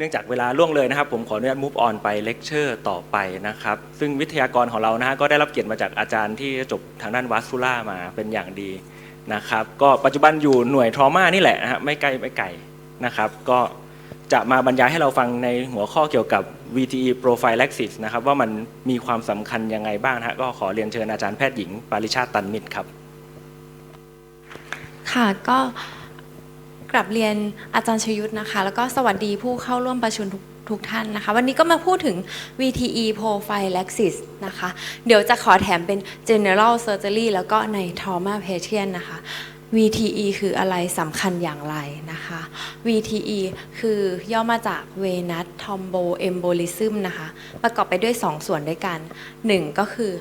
เนื่องจากเวลาล่วงเลยนะครับ ผมขออนุญาต move on ไปเลคเชอร์ต่อไปนะครับ ซึ่งวิทยากรของเรานะฮะก็ได้รับเกียรติมาจากอาจารย์ที่จบทางด้านวัสซูล่ามาเป็นอย่างดีนะครับ ก็ปัจจุบันอยู่หน่วยทรมานี่แหละนะฮะไม่ไกลไม่ไกลนะครับ ก็จะมาบรรยายให้เราฟังในหัวข้อเกี่ยวกับ VTE prophylaxis นะครับว่ามันมีความสำคัญยังไงบ้างนะฮะก็ขอเรียนเชิญอาจารย์แพทย์หญิงปาริชาติตันมิตรครับ ค่ะก็ กลับเรียนอาจารย์ชยุทธนะคะ แล้วก็สวัสดีผู้เข้าร่วมประชุมทุกทุกท่านนะคะ วันนี้ก็มาพูดถึง VTE prophylaxis นะคะ เดี๋ยวจะขอแถมเป็น general surgery แล้วก็ใน trauma patient นะคะ VTE คืออะไรสำคัญอย่างไรนะคะ VTE คือย่อมาจาก venous thromboembolism นะคะ ประกอบไปด้วย 2 ส่วนด้วยกัน 1 ก็คือ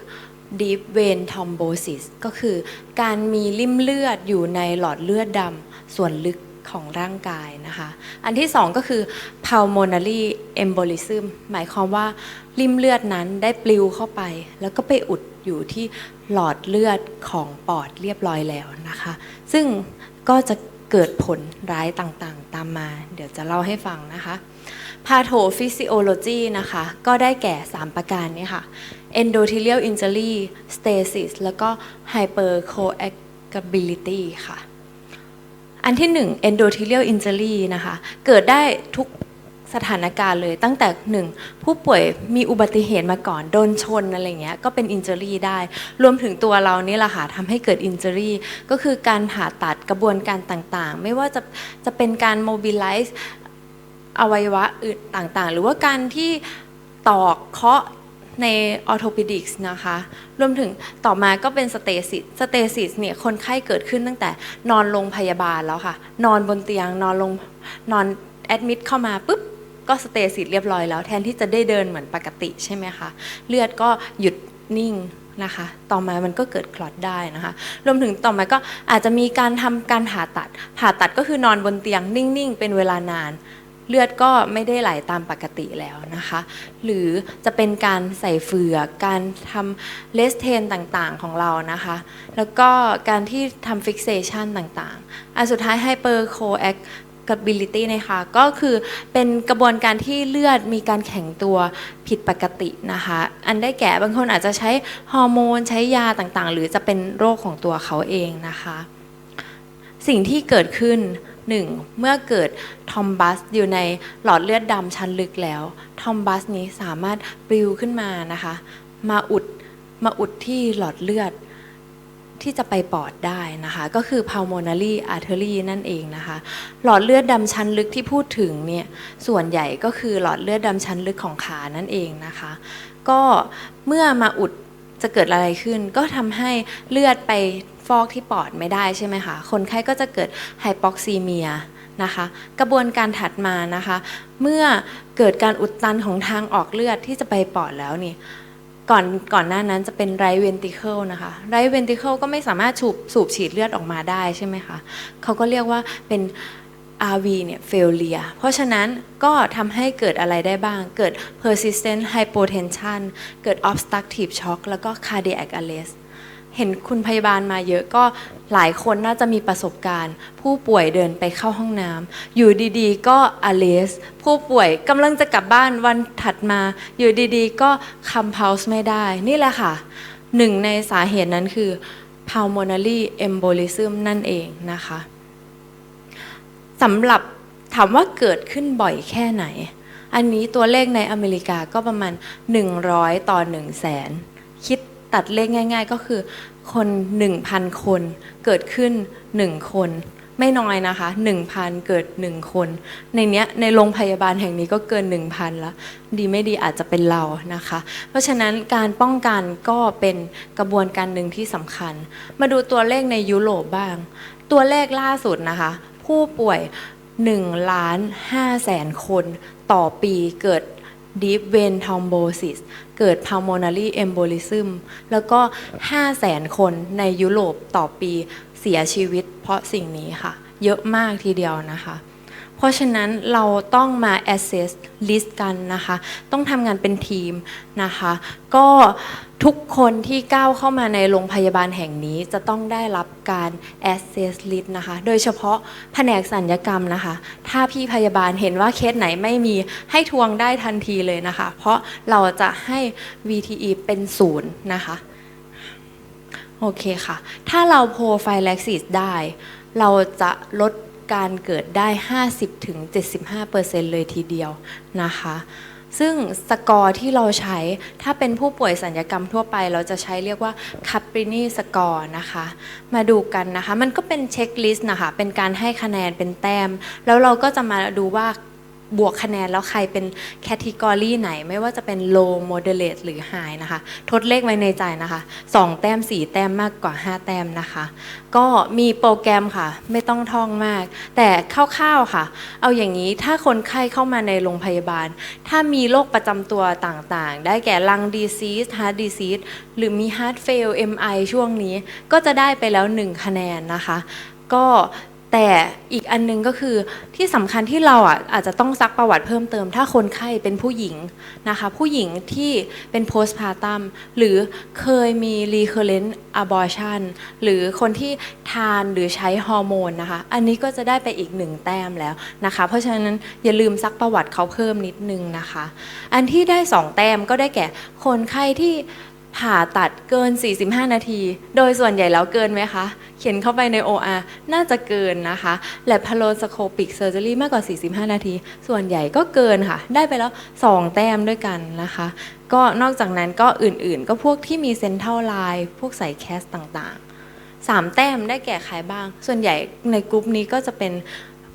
deep vein thrombosis ก็คือการมีริ่มเลือดอยู่ในหลอดเลือดดำส่วนลึก ของร่างกายนะคะ อันที่2ก็คือ pulmonary embolism หมายความว่าริมเลือดนั้นได้ปลิวเข้าไป แล้วก็ไปอุดอยู่ที่หลอดเลือดของปอดเรียบร้อยแล้วนะคะ ซึ่งก็จะเกิดผลร้ายต่างๆ ตามมา เดี๋ยวจะเล่าให้ฟังนะคะ pathophysiology นะคะ ก็ได้แก่ 3 ประการนี้ค่ะ endothelial injury stasis แล้วก็ hypercoagulability ค่ะ อันที่ 1 endothelial injury นะคะ เกิดได้ทุกสถานการณ์เลยตั้งแต่ 1 ผู้ป่วยมีอุบัติเหตุมาก่อน โดนชนอะไรเงี้ยก็เป็น injury ได้ รวมถึงตัวเรานี่แหละค่ะทำให้เกิด injury ก็คือการผ่าตัดกระบวนการต่างๆ ไม่ว่าจะจะเป็นการ mobilize อวัยวะอื่นต่างๆ หรือว่าการที่ตอกเคาะ ในออโท p ิดิกส์นะคะ รวมถึงต่อมาก็เป็นสเตซิสสเตซิสเนี่ยคนไข้เกิดขึ้นตั้งแต่นอนโรงพยาบาลแล้วค่ะ นอนบนเตียงนอนลงนอนแอดมิดเข้ามาปุ๊บก็สเตซิสเรียบร้อยแล้ว แทนที่จะได้เดินเหมือนปกติใช่ไหมคะ เลือดก็หยุดนิ่งนะคะ ต่อมามันก็เกิดคลอตได้นะคะ รวมถึงต่อมาก็อาจจะมีการทำการผ่าตัด ผ่าตัดก็คือนอนบนเตียงนิ่ง ๆ เป็นเวลานาน เลือดก็ไม่ได้ไหลตามปกติแล้วนะคะ หรือจะเป็นการใส่เฟือกการทำเลสเทนต่างๆของเรานะคะ แล้วก็การที่ทำฟิกเซชันต่างๆ อันสุดท้าย hyper coagulability นะคะก็คือเป็นกระบวนการที่เลือดมีการแข็งตัวผิดปกตินะคะ อันได้แก่บางคนอาจจะใช้ฮอร์โมนใช้ยาต่างๆ หรือจะเป็นโรคของตัวเขาเองนะคะ สิ่งที่เกิดขึ้น 1. เมื่อเกิดทอมบัสอยู่ในหลอดเลือดดำชั้นลึกแล้ว ทอมบัสนี้สามารถปลิวขึ้นมานะคะ มาอุดมาอุดที่หลอดเลือดที่จะไปปอดได้นะคะ ก็คือ pulmonary artery นั่นเองนะคะ หลอดเลือดดำชั้นลึกที่พูดถึงเนี่ยส่วนใหญ่ก็คือหลอดเลือดดำชั้นลึกของขานั่นเองนะคะ ก็เมื่อมาอุดจะเกิดอะไรขึ้น ก็ทำให้เลือดไป ฟอกที่ปอดไม่ได้ใช่ไหมคะ คนไข้ก็จะเกิดไฮปอกซีเมียนะคะ กระบวนการถัดมานะคะ เมื่อเกิดการอุดตันของทางออกเลือดที่จะไปปอดแล้วนี่ก่อนก่อนหน้านั้นจะเป็นไรเวนติเคิลนะคะไรเวนติเคิลก็ไม่สามารถสูบสูบฉีดเลือดออกมาได้ใช่ไหมคะเขาก็เรียกว่าเป็น RV เนี่ย failure เพราะฉะนั้นก็ทำให้เกิดอะไรได้บ้าง เกิด persistent hypotension เกิด obstructive shock แล้วก็ cardiac arrest เห็นคุณพยาบาลมาเยอะก็หลายคนน่าจะมีประสบการณ์ ผู้ป่วยเดินไปเข้าห้องน้ำอยู่ดีๆ ก็ arrest ผู้ป่วยกำลังจะกลับบ้านวันถัดมา อยู่ดีๆ ก็ compulse ไม่ได้ นี่แหละค่ะ หนึ่งในสาเหตุนั้นคือ pulmonary embolism นั่นเองนะคะสำหรับถามว่าเกิดขึ้นบ่อยแค่ไหน อันนี้ตัวเลขในอเมริกาก็ประมาณ 100 ต่อ 1 0 0 0 0แสน ตัดเลขง่าย ๆ ก็คือ คน 1,000 คนเกิดขึ้น 1 คน ไม่น้อยนะคะ 1,000 เกิด 1 คน ในเนี้ยในโรงพยาบาลแห่งนี้ก็เกิน 1,000แล้วดีไม่ดีอาจจะเป็นเรานะคะ เพราะฉะนั้นการป้องกันก็เป็นกระบวนการหนึ่งที่สำคัญ มาดูตัวเลขในยุโรปบ้าง ตัวเลขล่าสุดนะคะ ผู้ป่วย1ล้าน5แสนคนต่อปีเกิด deep vein thrombosis เกิด pulmonary embolism แล้วก็5แสนคนในยุโรปต่อปีเสียชีวิตเพราะสิ่งนี้ค่ะ เยอะมากทีเดียวนะคะ เพราะฉะนั้นเราต้องมา assess list กันนะคะ ต้องทำงานเป็นทีมนะคะ ก็ทุกคนที่ก้าวเข้ามาในโรงพยาบาลแห่งนี้จะต้องได้รับการ assess list นะคะ โดยเฉพาะแผนกสัญญกรรมนะคะ ถ้าพี่พยาบาลเห็นว่าเคสไหนไม่มีให้ทวงได้ทันทีเลยนะคะ เพราะเราจะให้ VTE เป็นศูนย์นะคะโอเคค่ะ ถ้าเราโพไฟแล็กซิสได้ เราจะลด การเกิดได้ 50-75%เลยทีเดียวนะคะ ซึ่งสกอร์ที่เราใช้ถ้าเป็นผู้ป่วยสัญญกรรมทั่วไป เราจะใช้เรียกว่าค a ป r ินีสกอร์นะคะ มาดูกันนะคะ มันก็เป็นเช็คลิสต์นะคะ เป็นการให้คะแนนเป็นแต้ม แล้วเราก็จะมาดูว่า บวกคะแนนแล้วใครเป็นแคตตากรีไหน ไม่ว่าจะเป็น low moderate หรือ high นะคะ ทดเลขไว้ในใจนะคะ 2 แต้ม 4 แต้มมากกว่า 5 แต้มนะคะ ก็มีโปรแกรมค่ะ ไม่ต้องท่องมาก แต่คร่าวๆค่ะ เอาอย่างนี้ถ้าคนไข้เข้ามาในโรงพยาบาล ถ้ามีโรคประจำตัวต่างๆ ได้แก่ลังดีซีสฮาร์ดดีซีสหรือมีฮาร์ดเฟล MI ช่วงนี้ ก็จะได้ไปแล้ว 1 คะแนนนะคะ ก็ แต่อีกอันนึงก็คือที่สำคัญที่เราอะอาจจะต้องซักประวัติเพิ่มเติม ถ้าคนไข้เป็นผู้หญิงนะคะ ผู้หญิงที่เป็น postpartum หรือเคยมี recurrent abortion หรือคนที่ทานหรือใช้ฮอร์โมนนะคะ อันนี้ก็จะได้ไปอีกหนึ่งแต้มแล้วนะคะ เพราะฉะนั้นอย่าลืมซักประวัติเขาเพิ่มนิดนึงนะคะ อันที่ได้สองแต้มก็ได้แก่คนไข้ที่ ผ่าตัดเกิน 45 นาที โดยส่วนใหญ่แล้วเกินไหมคะ เขียนเข้าไปใน OR น่าจะเกินนะคะและ paroscopic surgery มากกว่า 45 นาที ส่วนใหญ่ก็เกินค่ะ ได้ไปแล้ว 2 แต้มด้วยกันนะคะ ก็นอกจากนั้นก็อื่นๆ ก็พวกที่มีเซนเทลไลน์พวกใส่แคสต่างๆ 3 แต้มได้แก่ใครบ้าง ส่วนใหญ่ในกลุ่มนี้ก็จะเป็น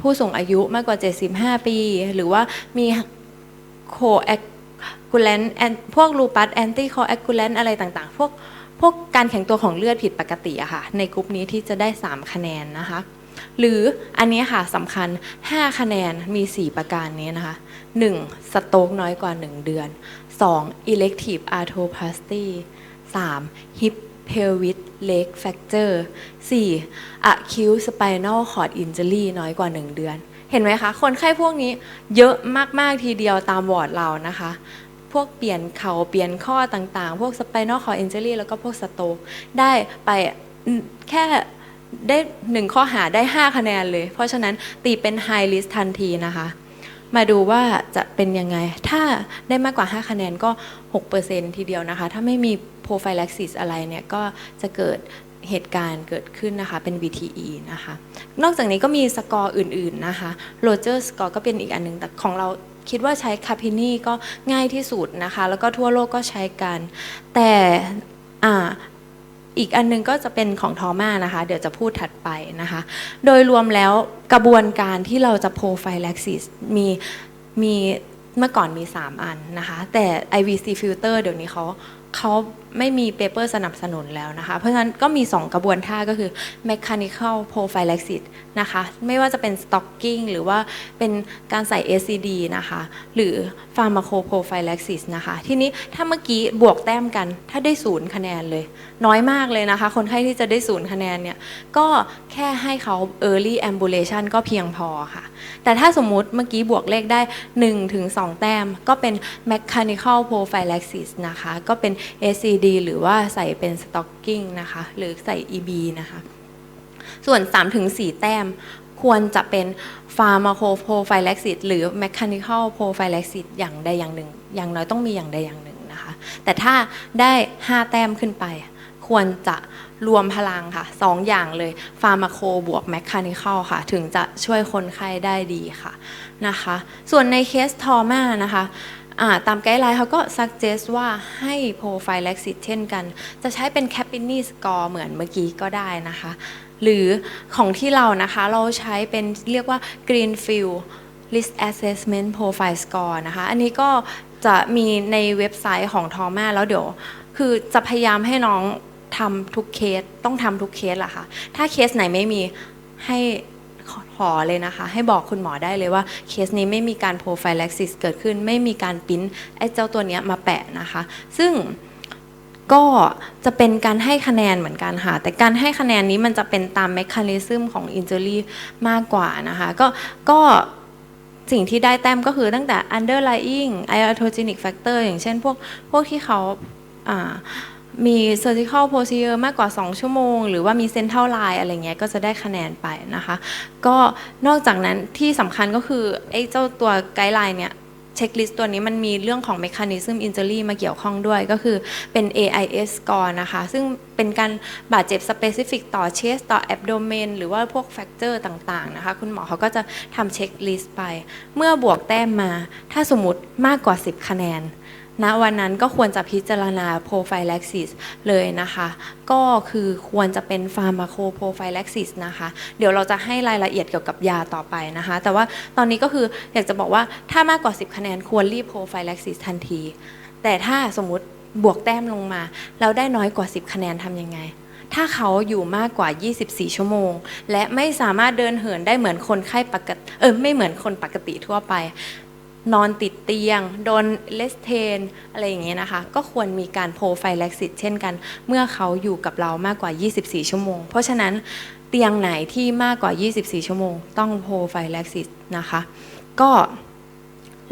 ผู้สูงอายุมากกว่า 75 ปี หรือว่ามีโคแอค กูแลนพวกลูปัสแอนตี้โคแอคูแลนอะไรต่างๆ พวกพวกการแข็งตัวของเลือดผิดปกติอะค่ะ ในกลุ่มนี้ที่จะได้ 3 คะแนนนะคะ หรืออันนี้ค่ะสำคัญ 5 คะแนนมี 4 ประการนี้นะคะ 1. สโตกน้อยกว่า 1 เดือน 2. elective arthroplasty 3. hip pelvic leg fracture 4. acute spinal cord injury น้อยกว่า 1 เดือน เห็นไหมคะ คนไข้พวกนี้เยอะมาก ๆ ทีเดียวตามวอร์ดเรานะคะ พวกเปลี่ยนเขาเปลี่ยนข้อต่างๆ พวก spinal cord injury แล้วก็พวกสโตได้ไปแค่ได้หนึ่งข้อหาได้ 5 คะแนนเลย เพราะฉะนั้นตีเป็น high risk ทันทีนะคะ มาดูว่าจะเป็นยังไง ถ้าได้มากกว่า 5 คะแนนก็ 6%ทีเดียวนะคะ ถ้าไม่มี prophylaxis อะไรเนี่ย ก็จะเกิด เหตุการณ์เกิดขึ้นนะคะ เป็น VTE นะคะ นอกจากนี้ก็มีสกอร์อื่น ๆ นะคะโรเจอร์สกอร์ก็เป็นอีกอันหนึง แต่ของเราคิดว่าใช้คาพินี่ก็ง่ายที่สุดนะคะ แล้วก็ทั่วโลกก็ใช้กัน แต่อีกอันหนึงก็จะเป็นของทอมานะคะ เดี๋ยวจะพูดถัดไปนะคะ โดยรวมแล้วกระบวนการที่เราจะ prophylaxis มีมีเมื่อก่อนมี 3 อันนะคะ แต่ IVC filter เดี๋ยวนี้เขา เขาไม่มีเปเปอร์สนับสนุนแล้วนะคะ เพราะฉะนั้นก็มี 2 กระบวนท่าก็คือ mechanical prophylaxis นะคะ ไม่ว่าจะเป็น stocking หรือว่าเป็นการใส่ SCD นะคะ หรือ pharmacoprophylaxis นะคะ ทีนี้ถ้าเมื่อกี้บวกแต้มกัน ถ้าได้ศูนย์คะแนนเลย น้อยมากเลยนะคะ คนไข้ที่จะได้ศูนย์คะแนนเนี่ย ก็แค่ให้เขา early ambulation ก็เพียงพอค่ะ แต่ถ้าสมมุติเมื่อกี้บวกเลขได้1ถึง2แต้ม ก็เป็น mechanical prophylaxis นะคะ ก็เป็น SCD หรือว่าใส่เป็น stocking นะคะ หรือใส่ EB นะคะ ส่วน3ถึง4แต้มควรจะเป็น pharmacoprophylaxis หรือ mechanical prophylaxis อย่างใดอย่างหนึ่ง อย่างน้อยต้องมีอย่างใดอย่างหนึ่งนะคะ แต่ถ้าได้ 5 แต้มขึ้นไป ควรจะรวมพลังค่ะ 2อย่างเลยฟาร์มาโคบวกแมคคานิคอลค่ะ ถึงจะช่วยคนไข้ได้ดีค่ะนะคะ ส่วนในเคสทอมานะคะ ตามไกด์ไลน์เขาก็ suggest ว่าให้ prophylaxis เช่นกัน จะใช้เป็น c a p i n i score เหมือนเมื่อกี้ก็ได้นะคะ หรือของที่เรานะคะเราใช้เป็นเรียกว่า Greenfield Risk Assessment Profile Score นะคะ อันนี้ก็จะมีในเว็บไซต์ของทอมาแล้วเดี๋ยว คือจะพยายามให้น้องทำทุกเคส ต้องทำทุกเคสแหละค่ะ ถ้าเคสไหนไม่มีให้ ขอเลยนะคะ ให้บอกคุณหมอได้เลยว่าเคสนี้ไม่มีการ prophylaxis เกิดขึ้น ไม่มีการปิ้นไอ้เจ้าตัวเนี้ยมาแปะนะคะ ซึ่งก็จะเป็นการให้คะแนนเหมือนกันค่ะ แต่การให้คะแนนนี้มันจะเป็นตามแมคคานิซึมของอินเจอรี่มากกว่านะคะ ก็ก็สิ่งที่ได้แต้มก็คือตั้งแต่ underlying iatrogenic factor อย่างเช่นพวกพวกที่เขาอ่า มี surgical procedure มากกว่า 2 ชั่วโมง หรือว่ามี central line อะไรเงี้ยก็จะได้คะแนนไปนะคะ ก็นอกจากนั้นที่สำคัญก็คือไอ้เจ้าตัวไกด์ไลน์เนี่ยเช็คลิสต์ตัวนี้มันมีเรื่องของ mechanism injury มาเกี่ยวข้องด้วยก็คือเป็น AIS score นะคะ ซึ่งเป็นการบาดเจ็บ specific ต่อ chest ต่อ abdomen หรือว่าพวก fracture ต่างๆนะคะ คุณหมอเขาก็จะทำเช็คลิสต์ไป เมื่อบวกแต้มมา ถ้าสมมติมากกว่า 10 คะแนน ณวันนั้นก็ควรจะพิจารณา prophylaxis เลยนะคะ ก็คือควรจะเป็น pharmacoprophylaxis นะคะ เดี๋ยวเราจะให้รายละเอียดเกี่ยวกับยาต่อไปนะคะ แต่ว่าตอนนี้ก็คืออยากจะบอกว่าถ้ามากกว่า 10 คะแนนควรรีบ prophylaxis ทันที แต่ถ้าสมมติบวกแต้มลงมา แล้วได้น้อยกว่า 10 คะแนนทำยังไง ถ้าเขาอยู่มากกว่า 24 ชั่วโมง และไม่สามารถเดินเหินได้เหมือนคนไข้ปกติเออไม่เหมือนคนปกติทั่วไป นอนติดเตียง โดนเลสเทน อะไรอย่างเงี้ยนะคะ ก็ควรมีการโพไฟแล็กซิสเช่นกัน เมื่อเขาอยู่กับเรามากกว่า 24 ชั่วโมง เพราะฉะนั้นเตียงไหนที่มากกว่า 24 ชั่วโมง ต้องโพไฟแล็กซิสนะคะ ก็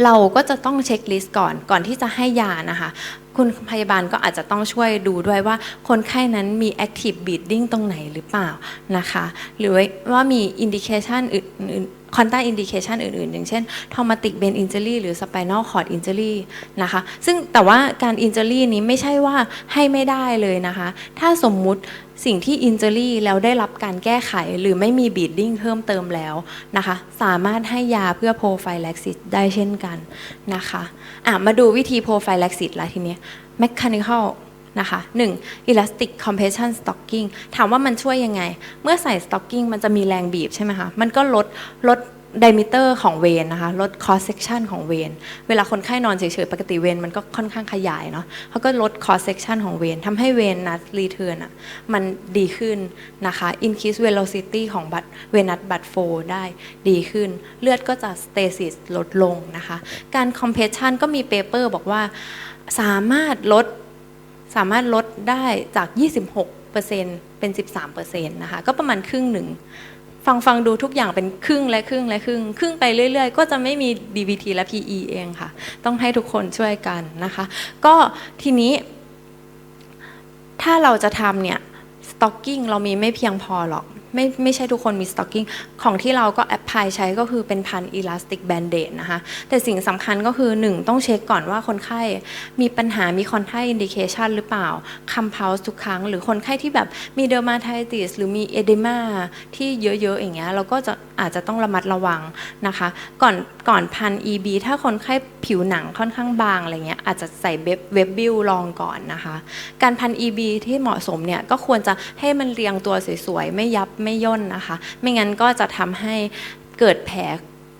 เราก็จะต้องเช็คลิสต์ก่อนก่อนที่จะให้ยานะคะ คุณพยาบาลก็อาจจะต้องช่วยดูด้วยว่าคนไข้นั้นมี active bleeding ตรงไหนหรือเปล่านะคะ หรือว่ามี indication อื่นคอนต้าอินดิเคชันอื่นๆ อย่างเช่นทอมาติกเบนอินเจอรี่หรือสไปนอลคอร์ดอินเจอรี่นะคะ ซึ่งแต่ว่าการอินเจอรี่นี้ไม่ใช่ว่าให้ไม่ได้เลยนะคะ ถ้าสมมุติ สิ่งที่ injury แล้วได้รับการแก้ไขหรือไม่มี bleeding เพิ่มเติมแล้วนะคะ สามารถให้ยาเพื่อ prophylaxis ได้เช่นกันนะคะอะมาดูวิธี prophylaxis ละทีนี้ย mechanical นะคะ 1. elastic compression stocking ถามว่ามันช่วยยังไง เมื่อใส่ stocking มันจะมีแรงบีบใช่ไหมคะ มันก็ลดลด diameter ของเวนนะคะลด cross section ของเวนเวลาคนไข้นอนเฉยๆ ปกติเวนมันก็ค่อนข้างขยายเนาะเขาก็ลด cross section ของเวนทำให้เวนนัด return อะมันดีขึ้นนะคะ increase velocity ของบัตเวนัสบัตโฟได้ดีขึ้น เลือดก็จะ stasis ลดลงนะคะ การ compression ก็มีเปเปอร์บอกว่าสามารถลดสามารถลดได้จาก 26%เป็น 13%นะคะก็ประมาณครึ่งหนึ่ง ฟังฟังดูทุกอย่างเป็นครึ่งและครึ่งและครึ่ง ครึ่งไปเรื่อย ๆ ก็จะไม่มี DVT และ PE เองค่ะ ต้องให้ทุกคนช่วยกันนะคะ ก็ทีนี้ถ้าเราจะทำเนี่ย stocking เรามีไม่เพียงพอหรอก ไม่ไม่ใช่ทุกคนมี stocking ของที่เราก็แอปพลายใช้ก็คือเป็นพัน elastic band-aid นะคะ แต่สิ่งสำคัญก็คือ 1 ต้องเช็คก่อนว่าคนไข้มีปัญหามี contra indication หรือเปล่า compound ทุกครั้ง หรือคนไข้ที่แบบมี dermatitis หรือมี edema ที่เยอะ ๆ อย่างเงี้ยเราก็จะอาจจะต้องระมัดระวังนะคะ ก่อนก่อนพัน EB ถ้าคนไข้ผิวหนังค่อนข้างบางอะไรเงี้ยอาจจะใส่เว็บเว็บบิลลองก่อนนะคะ การพัน EB ที่เหมาะสมเนี่ยก็ควรจะให้มันเรียงตัวสวยๆไม่ยับไม่ย่นนะคะ ไม่งั้นก็จะทำให้เกิดแผล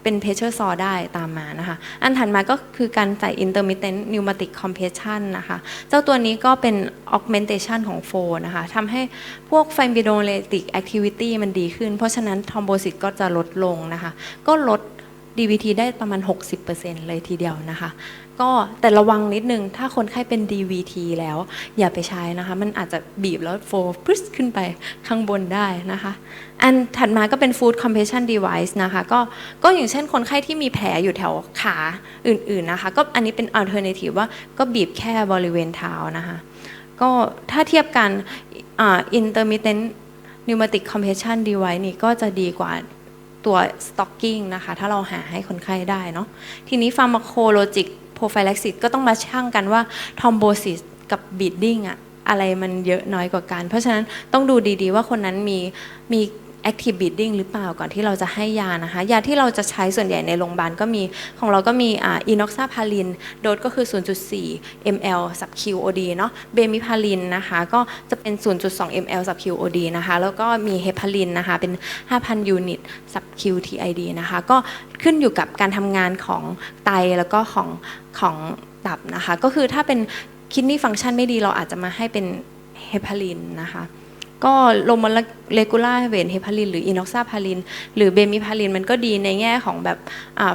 เป็นเพเชอร์ซอได้ตามมานะคะ อันถัดมาก็คือการใส่ intermittent pneumatic compression นะคะ เจ้าตัวนี้ก็เป็น augmentation ของโฟนะคะทำให้พวก fibrinolytic activity มันดีขึ้น เพราะฉะนั้น thrombosis ก็จะลดลงนะคะ ก็ลด DVT ได้ประมาณ 60%เลยทีเดียวนะคะ ก็แต่ระวังนิดนึง ถ้าคนไข้เป็น DVT แล้วอย่าไปใช้นะคะ มันอาจจะบีบแล้วโฟพรึสขึ้นไปข้างบนได้นะคะ อันถัดมาก็เป็น food compression device นะคะ ก็ก็อย่างเช่นคนไข้ที่มีแผลอยู่แถวขาอื่นๆนะคะ ก็อันนี้เป็น alternative ว่าก็บีบแค่บริเวณเท้านะคะ ก็ถ้าเทียบกันอ่า intermittent pneumatic compression device นี่ก็จะดีกว่า ตัว stocking นะคะถ้าเราหาให้คนไข้ได้เนาะทีนี้ pharmacologic prophylaxis ก็ต้องมาชั่งกันว่า thrombosis กับ bleeding อะอะไรมันเยอะน้อยกว่ากัน เพราะฉะนั้นต้องดูดีๆว่าคนนั้นมีมี active bleeding หรือเปล่าก่อนที่เราจะให้ยานะคะ ยาที่เราจะใช้ส่วนใหญ่ในโรงพยาบาลก็มีของเราก็มีอ่า enoxaparin โดสก็คือ 0.4 ml sub QOD เนาะเบมิพาลินนะคะก็จะเป็น 0.2 ml sub QOD นะคะแล้วก็มีเฮพาลินนะคะเป็น 5,000 ยูนิต sub QTID นะคะก็ขึ้นอยู่กับการทำงานของไตแล้วก็ของของตับนะคะ ก็คือถ้าเป็น kidney function ไม่ดีเราอาจจะมาให้เป็นเฮพาลินนะคะ ก็โลโมเลกุล่าเวนเฮพาลินหรืออินอกซาพาลิน หรือเบมิพาลินมันก็ดีในแง่ของแบบ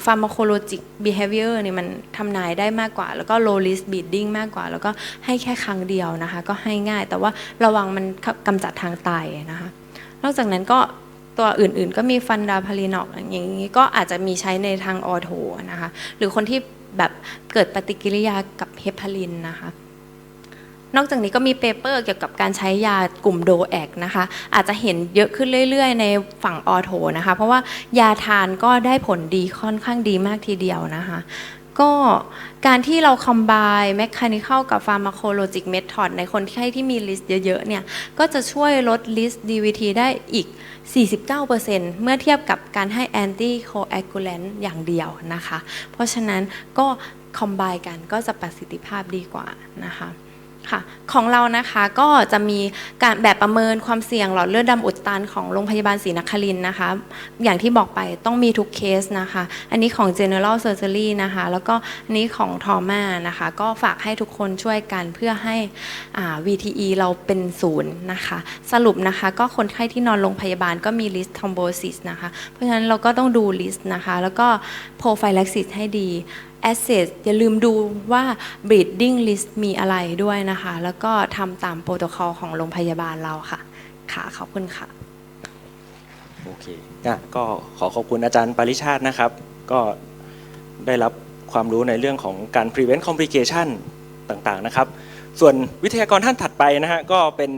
ฟาร์มาโคโลจิกบีเฮเวียร์เนี่ยมันทำนายได้มากกว่า แล้วก็โลลิสบีดดิ้งมากกว่า แล้วก็ให้แค่ครั้งเดียวนะคะ ก็ให้ง่ายแต่ว่าระวังมันกำจัดทางไตนะคะ นอกจากนั้นก็ตัวอื่นๆ ก็มีฟันดาพารินอกอย่างนี้ก็อาจจะมีใช้ในทางออโทนะคะ หรือคนที่แบบเกิดปฏิกิริยากับเฮปารินนะคะ นอกจากนี้ก็มีเปเปอร์เกี่ยวกับการใช้ยากลุ่มโดแอกนะคะ อาจจะเห็นเยอะขึ้นเรื่อยๆ ในฝั่งออโทนะคะ เพราะว่ายาทานก็ได้ผลดีค่อนข้างดีมากทีเดียวนะคะ ก็การที่เราคอมไบ mechanical กับ pharmacologic method ในคนไข้ที่มีลิสต์เยอะๆเนี่ย ก็จะช่วยลดลิสต์ DVT ได้อีก 49%เมื่อเทียบกับการให้ anti coagulant อย่างเดียวนะคะ เพราะฉะนั้นก็คอมไบกันก็จะประสิทธิภาพดีกว่านะคะ ค่ะของเรานะคะก็จะมีการแบบประเมินความเสี่ยงหลอดเลือดดำอุดตันของโรงพยาบาลศรีนครินทร์นะคะ อย่างที่บอกไปต้องมีทุกเคสนะคะ อันนี้ของ general surgery นะคะ แล้วก็อันนี้ของ trauma นะคะ ก็ฝากให้ทุกคนช่วยกันเพื่อให้ VTE เราเป็นศูนย์นะคะ สรุปนะคะก็คนไข้ที่นอนโรงพยาบาลก็มี list thrombosis นะคะ เพราะฉะนั้นเราก็ต้องดู list นะคะ แล้วก็ prophylaxis ให้ดี Assess อย่าลืมดูว่า breeding list มีอะไรด้วยนะคะ แล้วก็ทำตามโปรโตคอลของโรงพยาบาลเราค่ะ ค่ะ ขอบคุณค่ะ โอเคอะก็ขอขอบคุณอาจารย์ปาริชาตินะครับ ก็ได้รับความรู้ในเรื่องของการ prevent complication ต่างๆนะครับ ส่วนวิทยากรท่านถัดไปนะฮะก็เป็น